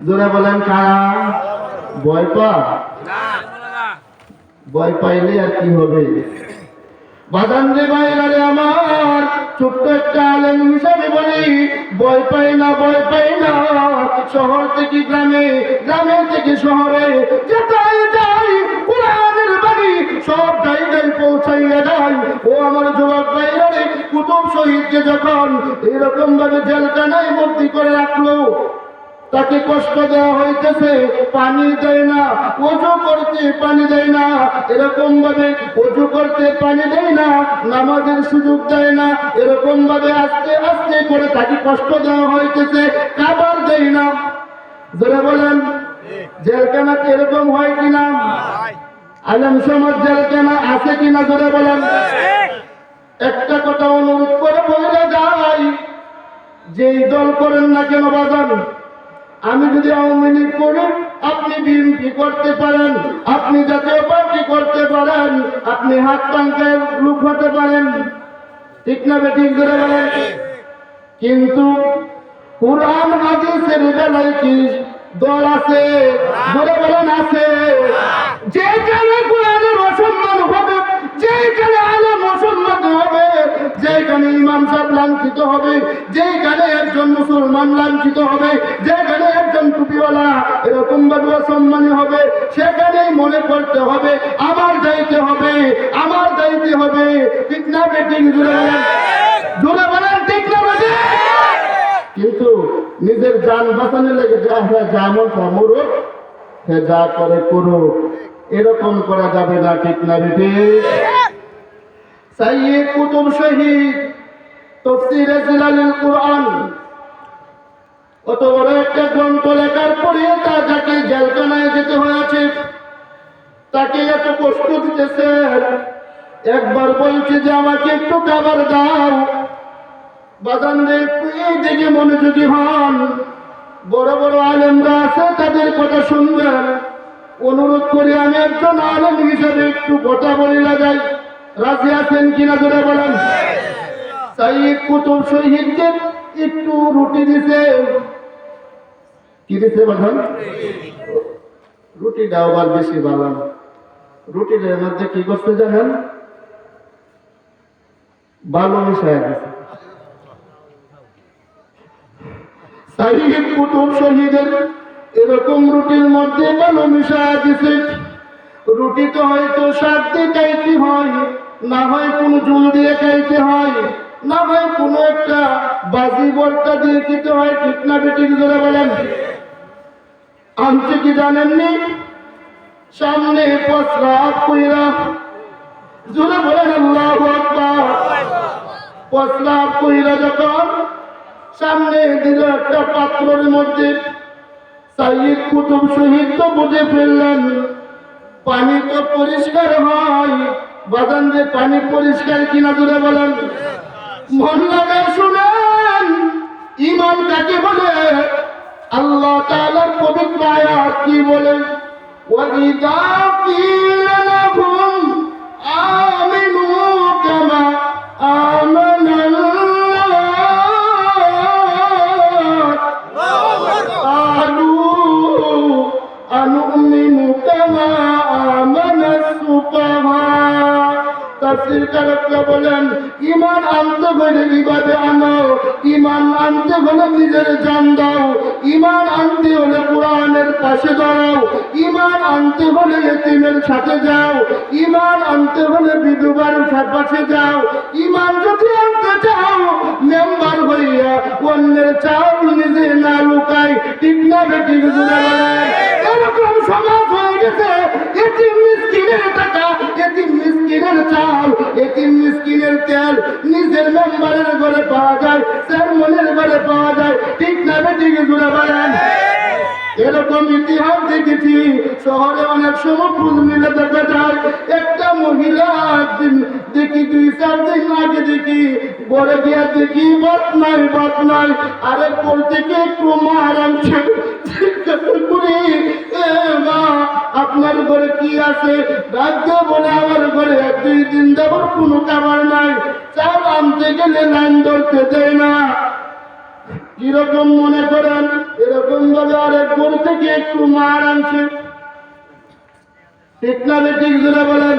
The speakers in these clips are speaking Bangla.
জোরে বলেন কারা? ভয় পা ভয় পাইলে আর কি হবে? বাদান রে বাইরে আমার, ছোট্ট একটা আলেম হিসাবে বলি, ভয় পাই না, ভয় পাই না। শহর থেকে গ্রামে গ্রামে থেকে শহরে যেটাই যাই, কোরআনের বাড়ি সব জায়গায় পৌঁছাইয়া যায় ও আমার যুবক বাইরে কুতুব শহীদকে যখন এরকম ভাবে জেলখানায় ভর্তি করে রাখল তাকে কষ্ট দেওয়া হইতেছে, পানি দেয় না অজু করতে পানি দেয় না এরকম ভাবে অজু করতে পানি দেয় না, নামাজের সুযোগ দেয় না এরকম ভাবে আস্তে আস্তে করে তাকে কষ্ট দেওয়া হইতেছে, খাবার দেয় না। যারা বলেন জেলখানা এরকম হয় কিনা? আলম সমাজ জেলখানা আছে কিনা যারা বলেন। একটা কথা অনুরোধ করে বলে যাই, যেই দল করেন না কেন বাজান? আমি যদি আওয়ামী লীগ করি আপনি বিএনপি করতে পারেন, আপনি জাতীয় পার্টি করতে পারেন, আপনি হাত পাঙ্কের লোক হতে পারেন। ঠিক না বেঠিক করে কিন্তু কোরআন হাদিসের বেলায় কি দল আছে বলে বলেন আছে। যেখানে কোরআনের অসম্মান হবে যেখানে আলম অসম্মান হবে যেখানে ইমাম সাহেব লাঞ্ছিত হবে যেখানে মুসলমান লাঞ্ছিত হবে, যেখানে একজন টুপিওয়ালা এরকম ভাবে অসম্মানী হবে, সেখানেই মনে করতে হবে, আমার যাইতে হবে, আমার যাইতে হবে। ঠিক বেটিং জুড়ে বলেন। কিন্তু নিজের যান বাঁচানোর লেগে যা হয় যা সে যা করে করুক, এরকম করা যাবে না, ঠিক না বেটি সাইয়্যিদ কুতুব শহীদ, তফসিরে জিলালিল কোরআন অত বড় একটা গ্রন্থ লেখার পরে তা যাকে জেলখানায় যেতে হয়েছে তাকে এত কষ্ট দিতেছে। একবার বলছে যে আমাকে একটু খাবার দাও। বাজানদের এই দিকে মনোযোগী হন। বড় বড় আলেমরা আছে তাদের কথা শুনবেন। অনুরোধ করি আমি একজন আলেম হিসেবে একটু কথা বলি লাগাই। রাজি আছেন কিনা ধরে বলেন। সাইদ কুতুব শহীদকে একটু রুটি দিছে। কি দিছে বাজান? রুটিটা আবার বেশি বানান রুটিটার মধ্যে কি করতে জানেন? ভালো মিশায় গেছে। সাহিদ কুতুব শহীদের এরকম রুটির মধ্যে ভালো মিশা দিছে রুটি তো হয়তো শাক দিয়ে খাইতে হয়, না হয় কোন জল দিয়ে খাইতে হয়। না হয় কোনো একটা বাজি বর্তা দিয়ে দিতে হয়, ঠিক না বেটিক ধরে বলেন। আনছে কি জানেননি? সামনে পসরা কইরা জোরে বলেন, আল্লাহ আকবার। পসরা কইরা যখন সামনে দিল একটা পাত্রের মধ্যে, সাইয়দ কুতুব শহীদ তো বুঝে ফেললেন, পানি তো পরিষ্কার হয়। বাদান যে পানি পরিষ্কার কিনা দূরে বলেন। মন লাগে শুনেন ইমান কাকে বলে আল্লাহ তাআলার পবিত্র আয়াত কি বলে ওয়াইদা কিলা লাহুম আমিনু কামা আমানাল্লাহ قالوا أنؤمن كما آمن السفهاء তাফসীর বলেন ইমান আনতে হলে ইবাদে আনো ইমান আনতে হলে নিজের জান দাও ইমান আনতে হলে কোরআনের পাশে দাঁড়াও ইমান আনতে হলে এতিমের সাথে যাও ইমান আনতে হলে বিধবার পাশে যাও ইমান যদি আনতে চাও, মেম্বার হইয়া অন্যের চাউল নিজে না লুকাই ঠিক না বেটি এরকম সমাজ হয়ে গেছে এটিম মিসকিনের টাকা মেম্বারের ঘরে পাওয়া যায় চেয়ারম্যানের ঘরে পাওয়া যায় ঠিক না বেটি জুড়ে বলেন? এরকম ইতিহাস দেখেছি শহরে অনেক সময় ফুল মিলে দেখা যায়। একটা মহিলা দেখি দুই চার দিন আগে দেখি বলে গিয়া দেখি বাত নাই বাত নাই। আরে পর থেকে একটু মারাম করি এ মা আপনার ঘরে কি আছে? রাজ্য বলে আমার এক দুই দিন যাবার কোনো খাবার নাই। চাল আনতে গেলে লাইন ধরতে দেয় না। কীরকম মনে করেন? এরকম ভাবে আরেক ঘর থেকে একটু মার আনছে। ঠিক ঠিক জুড়ে বলেন?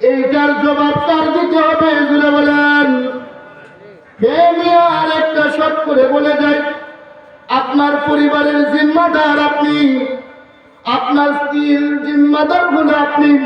এইটার জবাব তার দিতে হবে জুড়ে বলেন। আরেকটা শট করে বলে যায় আপনার পরিবারের জিম্মাদার আপনি। আপনার স্ত্রীর জিম্মাদার হলো আপনি।